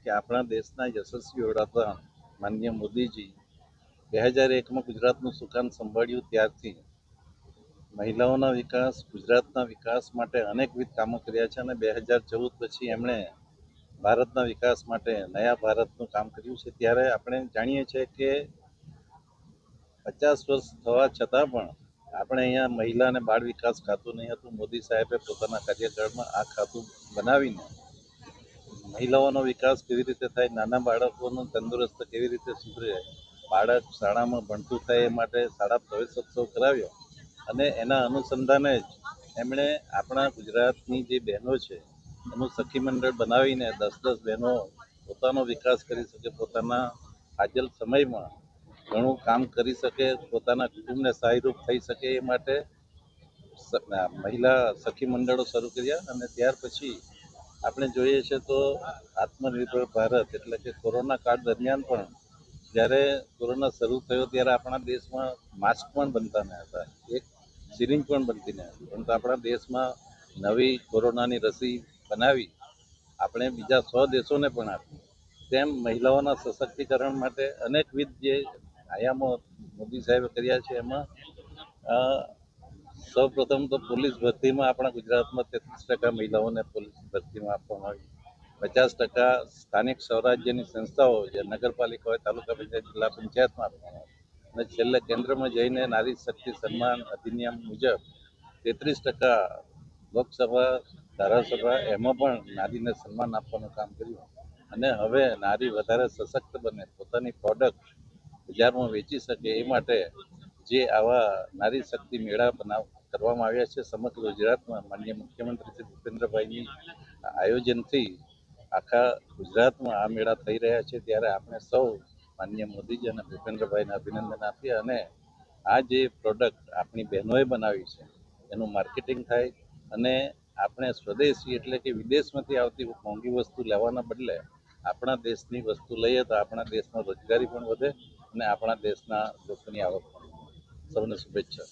કે આપણા દેશના યશસ્વી વડાપ્રધાન માનનીય મોદીજી બે હજાર એકમાં ગુજરાતનું સુકાન સંભાળ્યું ત્યારથી. મહિલાઓના વિકાસ, ગુજરાતના વિકાસ માટે અનેકવિધ કામો કર્યા છે અને બે હજાર ચૌદ પછી એમણે ભારતના વિકાસ માટે નયા ભારતનું કામ કર્યું છે. ત્યારે આપણે જાણીએ છીએ કે પચાસ વર્ષ થવા છતાં પણ આપણે અહીંયા મહિલા અને બાળ વિકાસ ખાતું નહીં હતું. મોદી સાહેબે પોતાના કાર્યકાળમાં આ ખાતું બનાવીને મહિલાઓનો વિકાસ કેવી રીતે થાય, નાના બાળકોનું તંદુરસ્ત કેવી રીતે સુધરે, બાળક શાળામાં ભણતું થાય એ માટે શાળા પ્રવેશોત્સવ કરાવ્યો. અને એના અનુસંધાને જ એમણે આપણા ગુજરાતની જે બહેનો છે એનું સખી મંડળ બનાવીને દસ દસ બહેનો પોતાનો વિકાસ કરી શકે, પોતાના હાજલ સમયમાં ઘણું કામ કરી શકે, પોતાના કુટુંબને સહાયરૂપ થઈ શકે એ માટે મહિલા સખી મંડળો શરૂ કર્યા અને ત્યાર પછી આપણે જોઈએ છે તો આત્મનિર્ભર ભારત એટલે કે કોરોના કાળ દરમિયાન પણ જ્યારે કોરોના શરૂ થયો ત્યારે આપણા દેશમાં માસ્ક પણ બનતા ન હતા, એક સિરિંજ પણ બનતી ન હતી. પરંતુ આપણા દેશમાં નવી કોરોનાની રસી બનાવી આપણે બીજા સો દેશોને પણ આપી. તેમ મહિલાઓના સશક્તિકરણ માટે અનેકવિધ જે આયામો મોદી સાહેબે કર્યા છે, એમાં અ, સૌ પ્રથમ તો પોલીસ ભરતીમાં આપણા ગુજરાતમાં તેત્રીસ ટકા મહિલાઓને પોલીસ ભરતીમાં આપવામાં આવી. પચાસ ટકા સ્થાનિક સ્વરાજ્યની સંસ્થાઓ જે નગરપાલિકા હોય તાલુકા પંચાયત જિલ્લા પંચાયતમાં આપવામાં આવે. અને છેલ્લે કેન્દ્રમાં જઈને નારી શક્તિ સન્માન અધિનિયમ મુજબ તેત્રીસ ટકા લોકસભા ધારાસભા એમાં પણ નારીને સન્માન આપવાનું કામ કર્યું. અને હવે નારી વધારે સશક્ત બને પોતાની પ્રોડક્ટ બજારમાં વેચી શકે એ માટે જે આવા નારી શક્તિ મેળા બનાવ કરવામાં આવ્યા છે. સમગ્ર ગુજરાતમાં માનનીય મુખ્યમંત્રી શ્રી ભૂપેન્દ્રભાઈની આયોજનથી આખા ગુજરાતમાં આ મેળા થઈ રહ્યા છે. ત્યારે આપણે સૌ માનનીય મોદીજી અને ભૂપેન્દ્રભાઈને અભિનંદન આપીએ અને આ જે પ્રોડક્ટ આપણી બહેનોએ બનાવી છે, એનું માર્કેટિંગ થાય અને આપણે સ્વદેશી એટલે કે વિદેશમાંથી આવતી મોંઘી વસ્તુ લેવાના બદલે આપણા દેશની વસ્તુ લઈએ તો આપણા દેશમાં રોજગારી પણ વધે અને આપણા દેશના લોકોની આવક પણ. સૌને શુભેચ્છા.